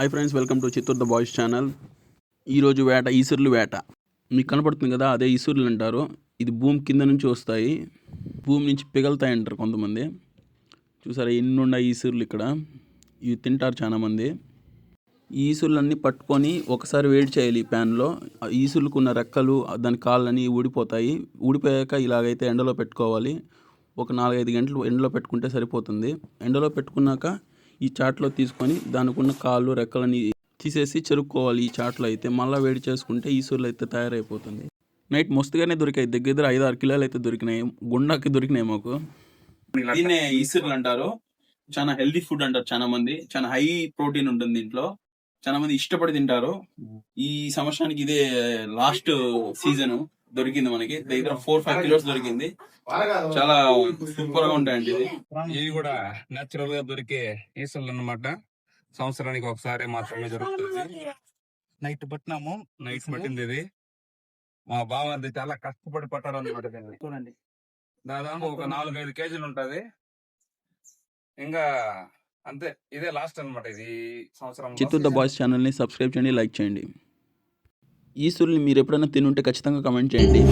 Hi friends welcome to Chittoor the boys channel ఈరోజు వేట ఈసుర్లు వేట. మీకు కనపడుతుంది కదా అదే ఈసుర్లు అంటారు. ఇది భూమి కింద నుంచి వస్తాయి. భూమి నుంచి పిగలుతాయి అంటారు కొంతమంది. చూసారా ఎన్ని ఉన్నాయి ఈసుర్లు ఇక్కడ. ఇవి తింటారు చాలామంది. ఈసురులన్నీ ఈసుర్లన్నీ పట్టుకొని ఒకసారి వేడి చేయాలి ఈ ప్యాన్లో. ఆ ఉన్న రెక్కలు దాని కాళ్ళని ఊడిపోతాయి. ఊడిపోయాక ఇలాగైతే ఎండలో పెట్టుకోవాలి. ఒక నాలుగైదు గంటలు ఎండలో పెట్టుకుంటే సరిపోతుంది. ఎండలో పెట్టుకున్నాక ఈ చాట్లో తీసుకొని దానికి ఉన్న కాళ్ళు రెక్కలని తీసేసి చెరుక్కోవాలి ఈ చాట్లో అయితే. మళ్ళీ వేడి చేసుకుంటే ఈసుర్లు అయితే తయారైపోతుంది. నైట్ మస్తుగానే దొరికాయి. దగ్గర దగ్గర ఐదు ఆరు కిలోలు అయితే దొరికినాయి. గుండాకి దొరికినాయి మాకు. దీన్నే ఈసుర్లు అంటారు. చాలా హెల్దీ ఫుడ్ అంటారు చాలా మంది. చాలా హై ప్రోటీన్ ఉంటుంది దీంట్లో. చాలా మంది ఇష్టపడి తింటారు. ఈ సంవత్సరానికి ఇదే లాస్ట్ సీజన్. దొరికింది మనకి. దగ్గర ఫోర్ ఫైవ్ కిలోస్ దొరికింది. చాలా సూపర్గా ఉంటాయండి ఇది. ఇవి కూడా నేచురల్గా దొరికే ఈసలు అన్నమాట. సంవత్సరానికి ఒకసారి మాత్రమే దొరుకుతుంది. నైట్ పట్టినాము. నైట్ పట్టింది ఇది. మా బావ అది చాలా కష్టపడి పట్టారు అనమాట దీన్ని. చూడండి. దాదాపు ఒక నాలుగైదు కేజీలు ఉంటది. ఇంకా అంతే. ఇదే లాస్ట్ అన్నమాట ఇది సంవత్సరం. చిత్తూర్ ద బాయ్స్ ఛానల్ని సబ్స్క్రైబ్ చేయండి లైక్ చేయండి. ఈసుల్ని మీరు ఎప్పుడైనా తినుంటే ఖచ్చితంగా కమెంట్ చేయండి.